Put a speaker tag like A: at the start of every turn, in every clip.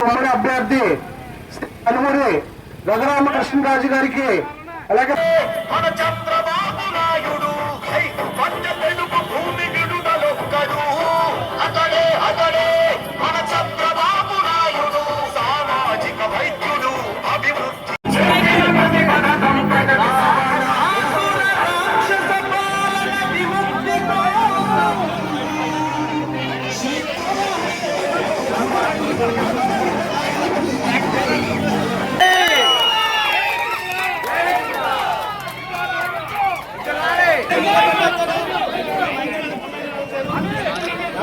A: తొమ్మిది అభ్యర్థి అనుమతి రఘురామకృష్ణరాజు గారికి అలాగే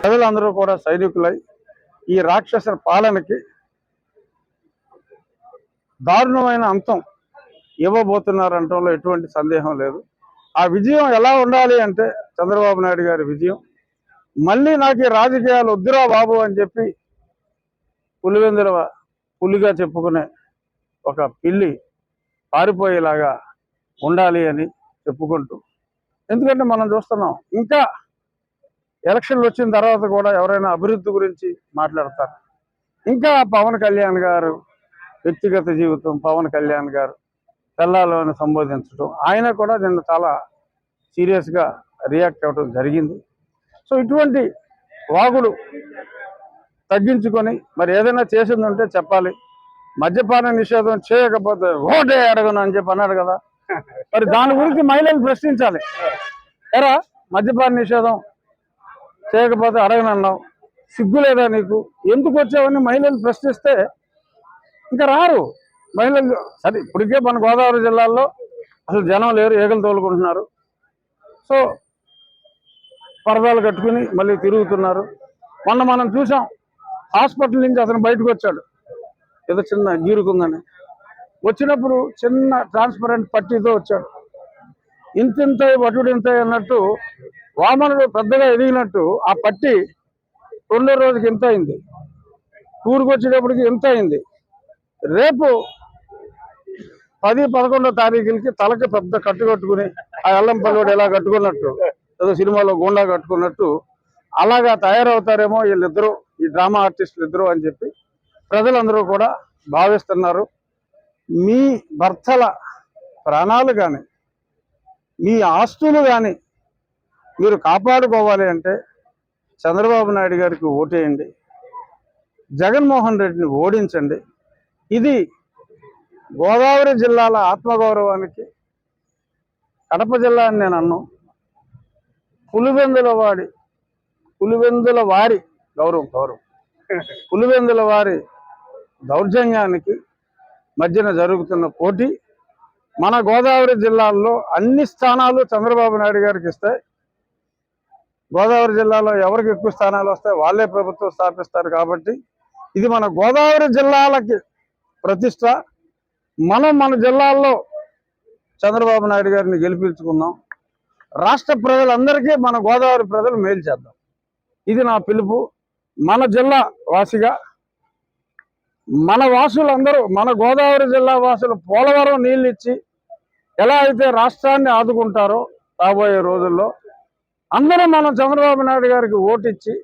B: ప్రజలందరూ కూడా సైనికులై ఈ రాక్షస పాలనకి దారుణమైన అంతం ఇవ్వబోతున్నారు అనటంలో ఎటువంటి సందేహం లేదు. ఆ విజయం ఎలా ఉండాలి అంటే చంద్రబాబు నాయుడు గారి విజయం. మళ్ళీ నాకు రాజకీయాలు వద్దురా బాబు అని చెప్పి పులివెందుల పులిగా చెప్పుకునే ఒక పిల్లి పారిపోయేలాగా ఉండాలి అని చెప్పుకుంటూ. ఎందుకంటే మనం చూస్తున్నాం ఇంకా ఎలక్షన్లు వచ్చిన తర్వాత కూడా ఎవరైనా అభివృద్ధి గురించి మాట్లాడతారు. ఇంకా పవన్ కళ్యాణ్ గారు వ్యక్తిగత జీవితం పవన్ కళ్యాణ్ గారు పిల్లలను సంబోధించడం ఆయన కూడా నిన్న చాలా సీరియస్గా రియాక్ట్ అవ్వడం జరిగింది. సో ఇటువంటి వాగుడు తగ్గించుకొని మరి ఏదైనా చేసింది ఉంటే చెప్పాలి. మద్యపాన నిషేధం చేయకపోతే ఓటే అడగను అని చెప్పి అన్నాడు కదా. మరి దాని గురించి మహిళలు ప్రశ్నించాలి. ఎరా మద్యపాన నిషేధం చేయకపోతే అడగనన్నావు. సిగ్గు లేదా నీకు? ఎందుకు వచ్చావని మహిళలు ప్రశ్నిస్తే ఇంకా రారు. మహిళలు సరే ఇప్పటికే మన గోదావరి జిల్లాలో అసలు జనం లేరు ఏగలు తోలుకుంటున్నారు. సో పరదాలు కట్టుకుని మళ్ళీ తిరుగుతున్నారు. మొన్న మనం చూసాం హాస్పిటల్ నుంచి అతను బయటకు వచ్చాడు. ఏదో చిన్న గీరుకుందని వచ్చినప్పుడు చిన్న ట్రాన్స్పరెంట్ పట్టీతో వచ్చాడు. ఇంతింత వటుడింత అన్నట్టు వామనుడు పెద్దగా ఎదిగినట్టు ఆ పట్టి రెండో రోజుకి ఇంత అయింది. టూర్కి వచ్చేటప్పటికి ఇంత అయింది. రేపు పది పదకొండో తారీఖులకి తలకి పెద్ద కట్టు కట్టుకుని ఆ అల్లం పల్లెడు ఎలా కట్టుకున్నట్టు ఏదో సినిమాలో గుండా కట్టుకున్నట్టు అలాగా తయారవుతారేమో వీళ్ళిద్దరూ ఈ డ్రామా ఆర్టిస్టులు ఇద్దరు అని చెప్పి ప్రజలందరూ కూడా భావిస్తున్నారు. మీ భర్తల ప్రాణాలు కానీ మీ ఆస్తులు కానీ మీరు కాపాడుకోవాలి అంటే చంద్రబాబు నాయుడు గారికి ఓటేయండి. జగన్మోహన్ రెడ్డిని ఓడించండి. ఇది గోదావరి జిల్లాల ఆత్మగౌరవానికి కడప జిల్లా అని నేను అన్నాను పులివెందుల వాడి పులివెందుల వారి గౌరవం గౌరవం. పులివెందుల వారి దౌర్జన్యానికి మధ్యన జరుగుతున్న పోటీ మన గోదావరి జిల్లాల్లో అన్ని స్థానాలు చంద్రబాబు నాయుడు గారికి ఇస్తాయి గోదావరి జిల్లాలో ఎవరికి ఎక్కువ స్థానాలు వస్తాయి వాళ్ళే ప్రభుత్వం స్థాపిస్తారు కాబట్టి ఇది మన గోదావరి జిల్లాలకి ప్రతిష్ట. మనం మన జిల్లాల్లో చంద్రబాబు నాయుడు గారిని గెలిపించుకుందాం. రాష్ట్ర ప్రజలందరికీ మన గోదావరి ప్రజలు మేలు చేద్దాం. ఇది నా పిలుపు. మన జిల్లా వాసిగా మన వాసులందరూ మన గోదావరి జిల్లా వాసులు పోలవరం నీళ్ళు ఇచ్చి ఎలా అయితే రాష్ట్రాన్ని ఆదుకుంటారో రాబోయే రోజుల్లో అందరూ మనం చంద్రబాబు నాయుడు గారికి ఓటిచ్చి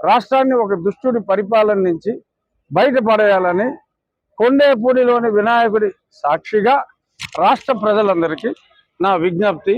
B: రాష్ట్రాన్ని ఒక దుష్టుడి పరిపాలన నుంచి బయటపడేయాలని కొండేపూడిలోని వినాయకుడి సాక్షిగా రాష్ట్ర ప్రజలందరికీ నా విజ్ఞప్తి.